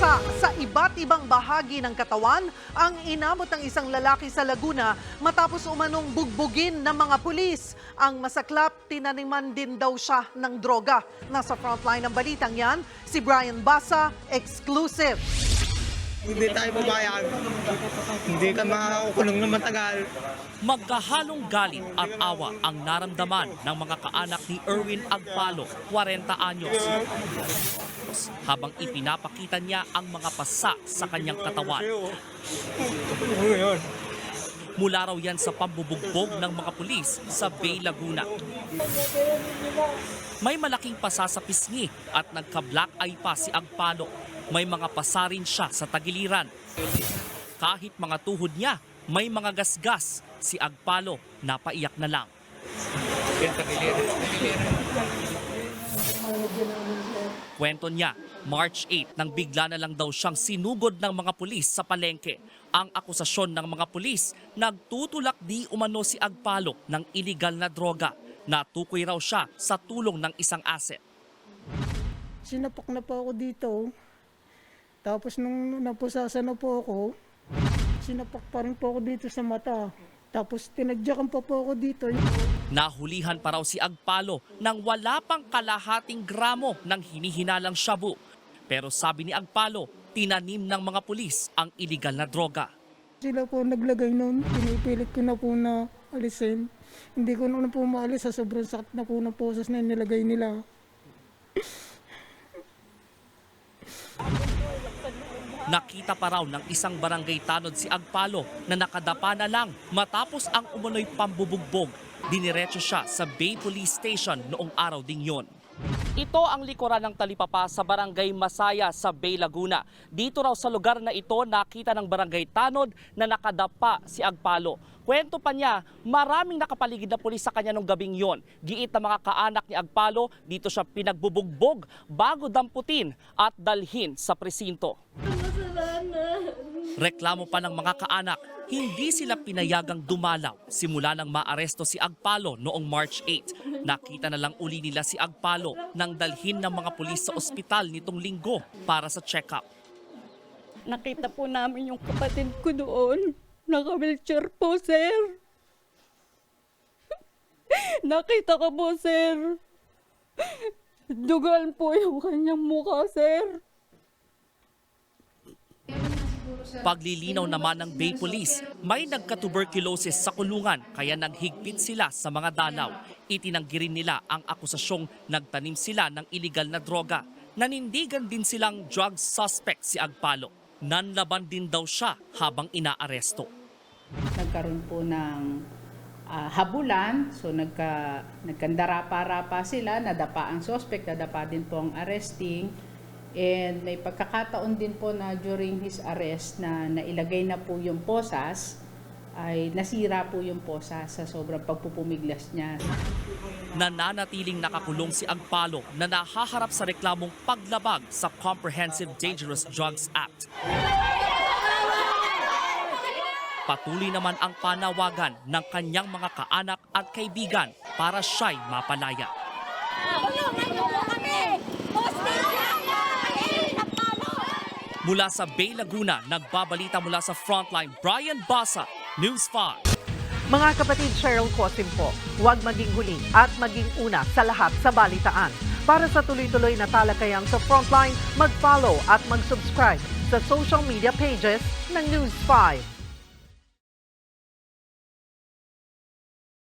pasa sa iba't ibang bahagi ng katawan ang inabot ng isang lalaki sa Laguna matapos umanong bugbugin ng mga pulis. Ang masaklap, tinaniman din daw siya ng droga. Nasa frontline ng balitang yan, si Brian Basa, exclusive. Hindi tayo babayaan. Hindi ka makukulong na matagal. Magkahalong galit at awa ang naramdaman ng mga kaanak ni Erwin Agpalo, 40 anyos. Habang ipinapakita niya ang mga pasa sa kanyang katawan. Mula raw yan sa pambubugbog ng mga pulis sa Bay Laguna. May malaking pasa sa pisngi at nagka-black eye pa si Agpalo. May mga pasa rin siya sa tagiliran. Kahit mga tuhod niya, may mga gasgas. Si Agpalo napaiyak na lang. Kwento niya, March 8 nang bigla na lang daw siyang sinugod ng mga pulis sa palengke. Ang akusasyon ng mga pulis, nagtutulak di umano si Agpalo ng iligal na droga. Natukoy raw siya sa tulong ng isang asset. Sinapak na po ako dito. Tapos nung napusasan na po ako, sinapak pa rin po ako dito sa mata. Tapos tinadyakan pa po ako dito. Nahulihan pa raw si Agpalo nang wala pang kalahating gramo ng hinihinalang shabu. Pero sabi ni Agpalo, tinanim ng mga pulis ang iligal na droga. Sila po naglagay noon. Pinipilit ko na po na alisin. Hindi ko na po maalis sa sobrang sakit na po ng posas na nilagay nila. Nakita pa raw ng isang barangay tanod si Agpalo na nakadapa na lang matapos ang umunoy pambubugbog. Diniretso siya sa Bay Police Station noong araw ding yon. Ito ang likuran ng talipapa sa barangay Masaya sa Bay Laguna. Dito raw sa lugar na ito nakita ng barangay Tanod na nakadapa si Agpalo. Kwento pa niya, maraming nakapaligid na pulis sa kanya nung gabing yon. Giit ng mga kaanak ni Agpalo, dito siya pinagbubugbog bago damputin at dalhin sa presinto. Reklamo pa ng mga kaanak, hindi sila pinayagang dumalaw simula nang maaresto si Agpalo noong March 8. Nakita na lang uli nila si Agpalo nang dalhin ng mga pulis sa ospital nitong linggo para sa check-up. Nakita po namin yung kapatid ko doon. Naka-wheelchair po, sir. Nakita ko po, sir. Dugal po yung kanyang mukha, sir. Paglilinaw naman ng Bay Police, may nagka-tuberculosis sa kulungan kaya naghigpit sila sa mga dalaw. Itinanggi rin nila ang akusasyong nagtanim sila ng iligal na droga. Nanindigan din silang drug suspect si Agpalo. Nanlaban din daw siya habang inaaresto. nagkaroon po ng ah, habulan. So nagka, nagkandarapa-rapa sila, nadapa ang suspect, nadapa din po ang arresting. And may pagkakataon din po na during his arrest na nailagay na po yung posas, ay nasira po yung posas sa sobrang pagpupumiglas niya. Nananatiling nakakulong si Agpalo na nahaharap sa reklamong paglabag sa Comprehensive Dangerous Drugs Act. Patuloy naman ang panawagan ng kanyang mga kaanak at kaibigan para siya'y mapalaya. Mula sa Bay Laguna, nagbabalita mula sa Frontline, Brian Basa, News 5. Mga kapatid Cheryl Cosim po, huwag maging huli at maging una sa lahat sa balitaan. Para sa tuloy-tuloy na talakayang sa Frontline, mag-follow at mag-subscribe sa social media pages ng News 5.